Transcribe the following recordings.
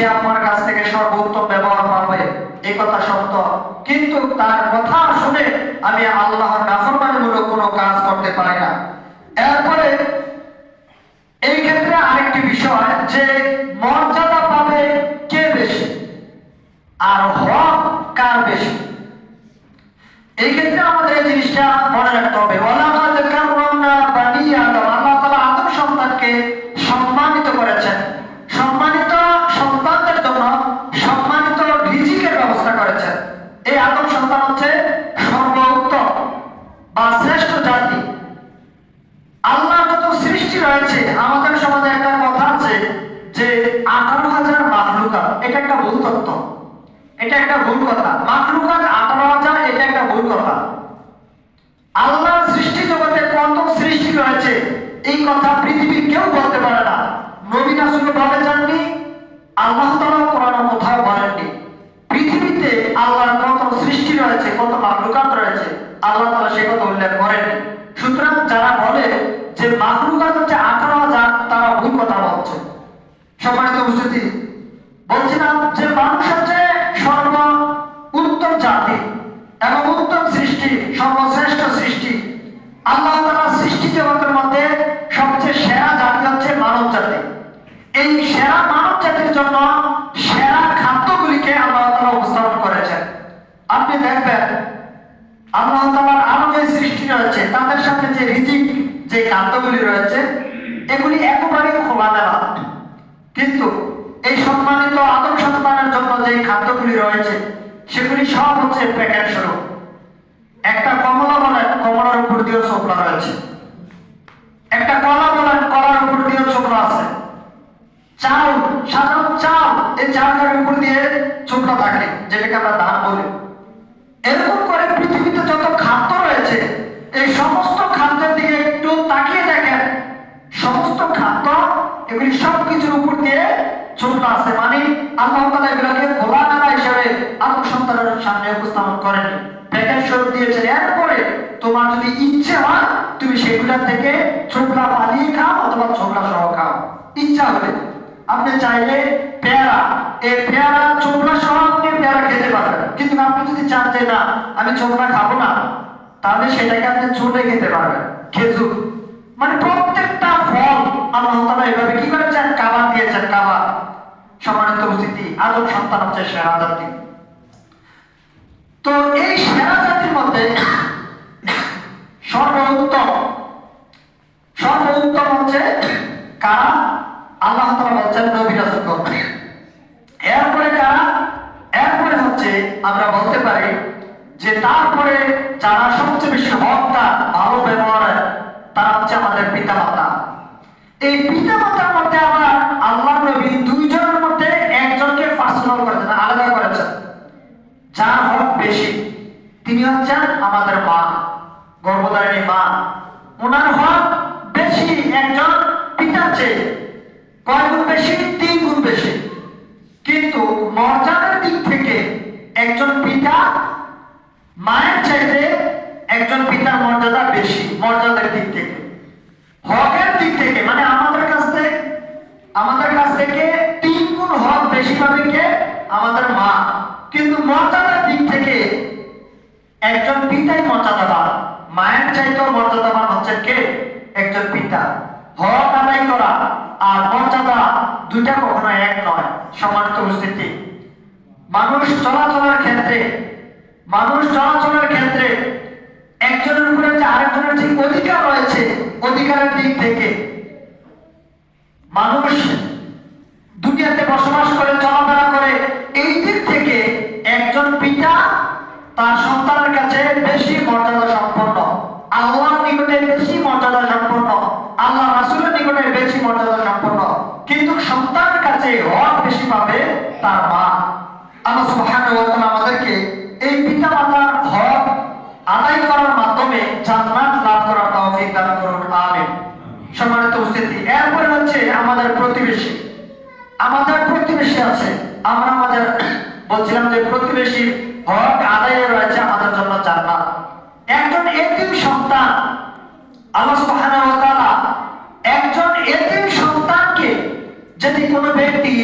সে আমার কাছ থেকে সর্বোত্তম ব্যবহার পাবে এই কথা সত্য। কিন্তু তার কথা শুনে আমি আল্লাহর নাফরমানিমূলক কোনো কাজ করতে পারি না। এরপরে এই ক্ষেত্রে আরেকটি বিষয় যে মর্যাদা পাবে কে বেশি? আর হক কার বেশি? এই ক্ষেত্রে আমাদের এই জিনিসটা মনে রাখতে হবে। ওয়ালাকাদ কাররামনা বানি আদম। আল্লাহ তাআলা আদম সন্তানকে রয়েছে আমাদের সমাজে একটা কথা আছে যে আঠারো হাজার মাহলুকা এটা একটা ভুল তথ্য। এটা একটা ভুল কথা। মাখলুকাত আঠারো হাজার, এটা একটা ভুল কথা। আল্লাহর সৃষ্টি জগতে কত সৃষ্টি রয়েছে, এই কথা পৃথিবীর কেউ বলতে পারে না। নবী রাসূল বলে যাননি, আল্লাহ তাআলা কোরআনে কোথাও বলেননি। পৃথিবীতে আল্লাহর কত সৃষ্টি রয়েছে, কত মাখলুকাত রয়েছে, আল্লাহ তাআলা সে কথা উল্লেখ করেননি। সুতরাং যারা বলে বলছিলাম যে মানুষ হচ্ছে সর্ব উত্তম জাতি এবং উত্তম সৃষ্টি, সর্বশ্রেষ্ঠ সৃষ্টি, আল্লাহ তাআলা সৃষ্টি জগতের মধ্যে সবচেয়ে সেরা জাতি হচ্ছে মানব জাতি। এই সেরা মানব জাতির জন্য সেরা খাদ্যগুলিকে আল্লাহ তাআলা উপস্থাপন করেছেন। আপনি দেখবেন, আল্লাহ তাআলার আরও যে সৃষ্টি রয়েছে, তাদের সাথে যে রিজিক যে খাদ্যগুলি রয়েছে, এগুলি একেবারে খোলামেলা। কিন্তু এই সম্মানিত আদম সন্তানের জন্য যে খাদ্যগুলি রয়েছে, সেগুলি সব হচ্ছে প্যাকেট স্বরূপ। একটা কমলা বলেন, কমলার উপর দিয়েও চোখলা রয়েছে। একটা কলা বলেন, কলার উপর দিয়েও চোখলা আছে। চাল, সাধারণ চাল, এই চালটার উপর দিয়ে চোখলা থাকে যেটাকে আমরা ধান বলি। এরকম করে পৃথিবীতে যত খাদ্য রয়েছে, এই সমস্ত খাদ্যের দিকে একটু তাকিয়ে দেখেন। সমস্ত খাদ্য, এগুলি সব ছোট আছে মানে আল্লাহ তাআলা এগুলোকে খোলা মেলা হিসেবে আত্মসন্তানের সামনে উপস্থাপন করেন। প্যাকেট স্বরূপ দিয়েছেন, এরপরে তোমার যদি ইচ্ছে হয়, তুমি সেগুলা থেকে ছোকলা পালিয়ে খাও অথবা ছোকলা সহ খাও। ইচ্ছা হলে। আপনি চাইলে পেয়ারা, এই পেয়ারা ছোকলা সহ আপনি পেয়ারা খেতে পারবেন। কিন্তু আপনি যদি চান যে না, আমি ছোকলা খাব না, তাহলে সেটাকে আপনি ছোটে খেতে পারবেন। খেজুর মানে প্রত্যেকটা ফল আল্লাহ তাআলা এভাবে কি করেছেন কাবার দিয়েছেন কাবার সম্মানিত উপস্থিতি আদম সন্তান হচ্ছে সেরা জাতি। তো এই সেরা জাতির মধ্যে সর্বোত্তম সর্বোত্তম হচ্ছে কারা? আল্লাহ তাআলা বলছেন নবী এরপরে কারা? এরপরে হচ্ছে আমরা বলতে পারি যে তারপরে যারা সবচেয়ে বেশি হকদার, ভালো ব্যবহার তারা হচ্ছে আমাদের পিতা মাতা এই পিতা মাতার মধ্যে আবার আল্লাহ নবী দুইজনের মধ্যে একজনকে পার্সোনাল করেছেন আলাদা করেছেন যার হক বেশি তিনি হচ্ছেন আমাদের মা, গর্ভধারিণী মা। ওনার হক বেশি একজন পিতার চেয়ে কয় গুণ বেশি? তিন গুণ বেশি। কিন্তু মর্যাদার দিক থেকে একজন পিতা মায়ের চাইতে একজন পিতার মর্যাদা বেশি, মর্যাদার দিক থেকে। হকের দিক থেকে মানে আমাদের কাছ থেকে, আমাদের কাছ থেকে তিন গুণ হক বেশি পাবে কে? আমাদের মা। কিন্তু মর্যাদার দিক থেকে একজন পিতাই মর্যাদাবান। মায়ের চাইতেও মর্যাদাবান হচ্ছে কে? একজন পিতা। হক আদায় করা আর মর্যাদা দুইটা কখনো এক নয় সমানিত উপস্থিতি। মানুষ চলাচলের ক্ষেত্রে, মানুষ চলাচলের ক্ষেত্রে একজনের উপরে যে আরেকজনের ঠিক অধিকার রয়েছে, অধিকারের দিক থেকে মানুষ দুনিয়াতে বসবাস করে এই দিক থেকে একজন পিতা তার সন্তানের কাছে বেশি মর্যাদা সম্পন্ন। আল্লাহর নিকটে বেশি মর্যাদা সম্পন্ন। আল্লাহ রাসূলের নিকটে বেশি মর্যাদা সম্পন্ন। কিন্তু সন্তানের কাছে হক বেশি পাবে তার মা। আল্লাহ সুবহানাহু ওয়া আমাদেরকে এই পিতা মাতার হক আদায় করার মাধ্যমে জান্নাত লাভ করার তৌফিক দান করুন, আমিন। সম্মানিত উপস্থিতি, এরপরে হচ্ছে আমাদের প্রতিবেশী। আমাদের প্রতিবেশী আছে। আমরা আমাদের বলছিলাম যে প্রতিবেশী হক আদায়ে রয়েছে আমাদের জন্য জান্নাত। একজন এতিম সন্তান, আল্লাহ সুবহানাহু ওয়া একজন এতিম সন্তানকে যদি কোনো ব্যক্তি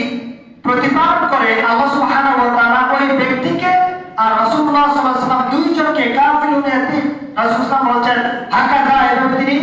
প্রতিপালন করে, আল্লাহ সুবহানাহু ওই ব্যক্তিকে আর রাসূলুল্লাহ সাল্লাল্লাহু দুইজনকে কাফিরুন ইয়াতিম রাসূল এভাবে তিনি